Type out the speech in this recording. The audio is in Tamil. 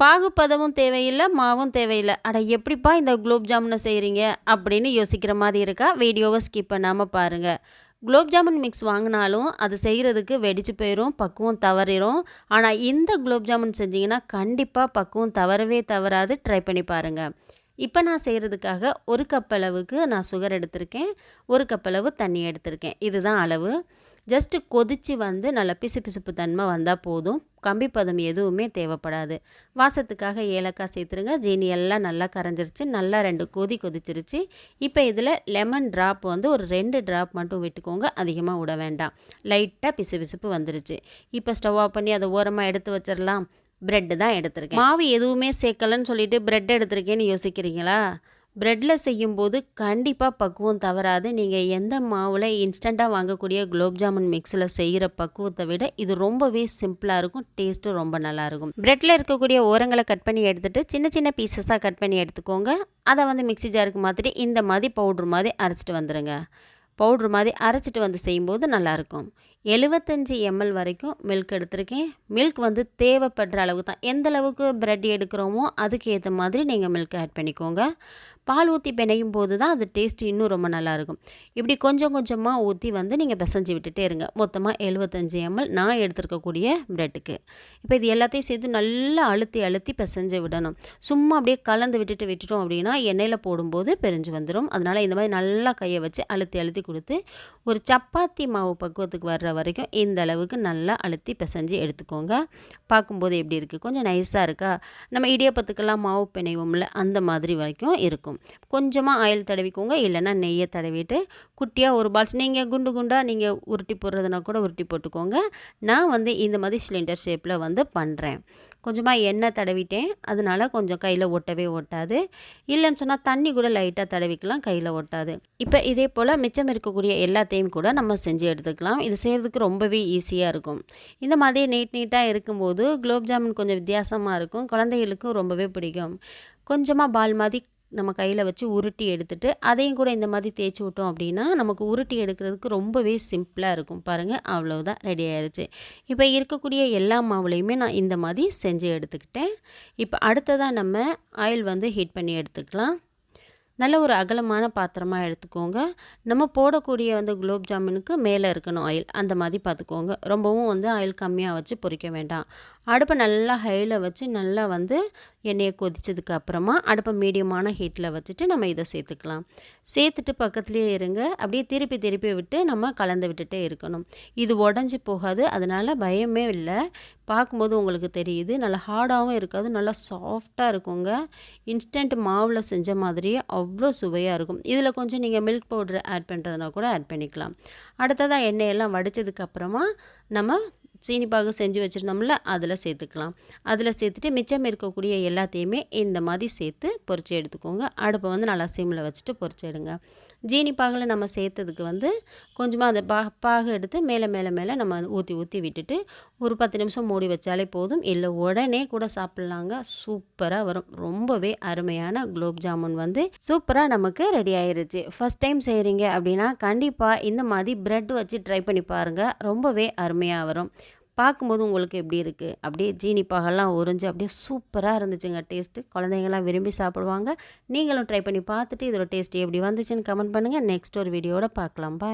பாகுப்பதமும் தேவையில்லை மாவும் தேவையில்லை. அட எப்படிப்பா இந்த குலோப் ஜாமுனை செய்கிறீங்க அப்படின்னு யோசிக்கிற மாதிரி இருக்கா? வீடியோவை ஸ்கிப் பண்ணாமல் பாருங்கள் குலோப் ஜாமுன் மிக்ஸ் வாங்கினாலும் அது செய்கிறதுக்கு வெடிச்சு போயிடும் பக்குவம் தவறிடும் ஆனால் இந்த குலோப் ஜாமுன் செஞ்சிங்கன்னா கண்டிப்பாக பக்குவம் தவறவே தவறாது. ட்ரை பண்ணி பாருங்கள் இப்போ நான் செய்கிறதுக்காக ஒரு கப் அளவுக்கு நான் சுகர் எடுத்திருக்கேன். ஒரு கப் அளவு தண்ணி எடுத்திருக்கேன். இதுதான் அளவு. ஜஸ்ட்டு கொதித்து வந்து நல்லா பிசு பிசுப்பு தன்மை வந்தால் போதும். கம்பி பதம் எதுவுமே தேவைப்படாது. வாசத்துக்காக ஏலக்காய் சேர்த்துருங்க. ஜீனி எல்லாம் நல்லா கரைஞ்சிருச்சு. நல்லா ரெண்டு கொதி கொதிச்சிருச்சு. இப்போ இதில் லெமன் ட்ராப் வந்து ஒரு ரெண்டு ட்ராப் மட்டும் விட்டுக்கோங்க. அதிகமாக விட வேண்டாம். லைட்டாக பிசு பிசுப்பு வந்துருச்சு. இப்போ ஸ்டவ் ஆஃப் பண்ணி அதை ஓரமாக எடுத்து வச்சிடலாம். பிரெட்டு தான் எடுத்திருக்கேன். மாவு எதுவுமே சேர்க்கலன்னு சொல்லிட்டு ப்ரெட் எடுத்திருக்கேன்னு யோசிக்கிறீங்களா? ப்ரெட்டில் செய்யும்போது கண்டிப்பாக பக்குவம் தவறாது. நீங்கள் எந்த மாவில் இன்ஸ்டண்ட்டாக வாங்கக்கூடிய குலோப் ஜாமுன் மிக்ஸில் செய்கிற பக்குவத்தை விட இது ரொம்பவே சிம்பிளாக இருக்கும் டேஸ்ட்டும் ரொம்ப நல்லாயிருக்கும் ப்ரெட்டில் இருக்கக்கூடிய ஓரங்களை கட் பண்ணி எடுத்துகிட்டு சின்ன சின்ன பீசஸாக கட் பண்ணி எடுத்துக்கோங்க. அதை வந்து மிக்ஸி ஜாருக்கு மாற்றிட்டு இந்த மாதிரி பவுட்ரு மாதிரி அரைச்சிட்டு வந்துடுங்க பவுட்ரு மாதிரி அரைச்சிட்டு வந்து செய்யும்போது நல்லாயிருக்கும் எழுபத்தஞ்சி எம்எல் வரைக்கும் மில்க் எடுத்திருக்கேன். மில்க் வந்து தேவைப்படுற அளவுக்கு தான் எந்த அளவுக்கு ப்ரெட் எடுக்கிறோமோ அதுக்கு ஏற்ற மாதிரி நீங்கள் மில்க் ஆட் பண்ணிக்கோங்க. பால் ஊற்றி பிணையும் போது தான் அது டேஸ்ட் இன்னும் ரொம்ப நல்லாயிருக்கும் இப்படி கொஞ்சம் கொஞ்சமாக ஊற்றி வந்து நீங்கள் பிசைஞ்சு விட்டுட்டே இருங்க. மொத்தமாக எழுபத்தஞ்சி எம்எல் நான் எடுத்துருக்கக்கூடிய ப்ரெட்டுக்கு இப்போ இது எல்லாத்தையும் சேர்த்து நல்லா அழுத்தி அழுத்தி பிசைஞ்சு விடணும். சும்மா அப்படியே கலந்து விட்டுட்டு விட்டுட்டோம் அப்படின்னா எண்ணெயில் போடும்போது பெரிஞ்சு வந்துடும் அதனால் இந்த மாதிரி நல்லா கையை வச்சு அழுத்தி அழுத்தி கொடுத்து ஒரு சப்பாத்தி மாவு பக்குவத்துக்கு வர்ற வரைக்கும் இந்த அளவுக்கு நல்லா அழுத்தி பிசைஞ்சு எடுத்துக்கோங்க. பார்க்கும்போது எப்படி இருக்குது கொஞ்சம் நைஸாக இருக்கா? நம்ம இடியப்பத்துக்கெல்லாம் மாவு பிணைவோம்ல அந்த மாதிரி வரைக்கும் இருக்கும். கொஞ்சமாக ஆயில் தடவிக்கோங்க இல்லைன்னா நெய்யை தடவிட்டு குட்டியாக ஒரு பால்ஸ் நீங்கள் குண்டு குண்டாக நீங்கள் உருட்டி போடுறதுனா கூட உருட்டி போட்டுக்கோங்க. நான் வந்து இந்த மாதிரி சிலிண்டர் ஷேப்பில் வந்து பண்ணுறேன் கொஞ்சமாக எண்ணெய் தடவிட்டேன். அதனால் கொஞ்சம் கையில் ஒட்டவே ஒட்டாது. இல்லைன்னு சொன்னால் தண்ணி கூட லைட்டாக தடவிக்கலாம் கையில் ஒட்டாது. இப்போ இதே போல் மிச்சம் இருக்கக்கூடிய எல்லாத்தையும் கூட நம்ம செஞ்சு எடுத்துக்கலாம். இது செய்கிறதுக்கு ரொம்பவே ஈஸியாக இருக்கும். இந்த மாதிரி நீட் நீட்டாக இருக்கும்போது குலோப் ஜாமுன் கொஞ்சம் வித்தியாசமாக இருக்கும். குழந்தைகளுக்கும் ரொம்பவே பிடிக்கும். கொஞ்சமாக பால் மாதிரி நம்ம கையில் வச்சு உருட்டி எடுத்துகிட்டு அதையும் கூட இந்த மாதிரி தேய்ச்சி விட்டோம் அப்படின்னா நமக்கு உருட்டி எடுக்கிறதுக்கு ரொம்பவே சிம்பிளாக இருக்கும். பாருங்கள் அவ்வளோதான் ரெடி ஆயிடுச்சு இப்போ இருக்கக்கூடிய எல்லா மாவுலையுமே நான் இந்த மாதிரி செஞ்சு எடுத்துக்கிட்டேன். இப்போ அடுத்ததாக நம்ம ஆயில் வந்து ஹீட் பண்ணி எடுத்துக்கலாம். நல்ல ஒரு அகலமான பாத்திரமாக எடுத்துக்கோங்க. நம்ம போடக்கூடிய வந்து குலோப் ஜாமுனுக்கு மேலே இருக்கணும் ஆயில் அந்த மாதிரி பார்த்துக்கோங்க ரொம்பவும் வந்து ஆயில் கம்மியாக வச்சு பொறிக்க வேண்டாம். அடுப்பை நல்லா ஹையில் வச்சு நல்லா வந்து எண்ணெயை கொதித்ததுக்கு அப்புறமா அடுப்பை மீடியமான ஹீட்டில் வச்சுட்டு நம்ம இதை சேர்த்துக்கலாம். சேர்த்துட்டு பக்கத்துலேயே இருங்க. அப்படியே திருப்பி திருப்பி விட்டு நம்ம கலந்து விட்டுட்டே இருக்கணும். இது உடஞ்சி போகாது. அதனால் பயமே இல்லை. பார்க்கும்போது உங்களுக்கு தெரியுது. நல்லா ஹார்டாகவும் இருக்காது. நல்லா சாஃப்டாக இருக்குங்க. இன்ஸ்டன்ட் மாவில் செஞ்ச மாதிரியே அவ்வளோ சுவையாக இருக்கும். இதில் கொஞ்சம் நீங்கள் மில்க் பவுடர் ஆட் பண்ணுறதுனா கூட ஆட் பண்ணிக்கலாம். அடுத்ததாக எண்ணெயெல்லாம் வடித்ததுக்கப்புறமா நம்ம சீனி பாகு செஞ்சு வச்சுருந்தோம்ல அதில் சேர்த்துக்கலாம். அதில் சேர்த்துட்டு மிச்சம் இருக்கக்கூடிய எல்லாத்தையுமே இந்த மாதிரி சேர்த்து பொறிச்சு எடுத்துக்கோங்க. அடுப்பை வந்து நல்லா சிம்மில் வச்சுட்டு பொறிச்சு எடுங்க. ஜீனி பாகில் நம்ம சேர்த்ததுக்கு வந்து கொஞ்சமாக அந்த பா பாகு எடுத்து மேலே மேலே மேலே நம்ம ஊற்றி ஊற்றி விட்டுட்டு ஒரு பத்து நிமிஷம் மூடி வச்சாலே போதும். இல்லை உடனே கூட சாப்பிட்லாங்க. சூப்பராக வரும். ரொம்பவே அருமையான குலோப் ஜாமுன் வந்து சூப்பராக நமக்கு ரெடி ஆயிருச்சு. ஃபஸ்ட் டைம் செய்கிறீங்க அப்படின்னா கண்டிப்பாக இந்த மாதிரி ப்ரெட் வச்சு ட்ரை பண்ணி பாருங்கள் ரொம்பவே அருமையாக வரும். பார்க்கும்போது உங்களுக்கு எப்படி இருக்குது அப்படியே ஜீனி பாகெல்லாம் உறிஞ்சு அப்படியே சூப்பராக இருந்துச்சுங்க. டேஸ்ட்டு. குழந்தைங்கள்லாம் விரும்பி சாப்பிடுவாங்க. நீங்களும் ட்ரை பண்ணி பார்த்துட்டு இதோட டேஸ்ட் எப்படி வந்துச்சுன்னு கமெண்ட் பண்ணுங்கள் நெக்ஸ்ட் ஒரு வீடியோட பார்க்கலாம். பாய்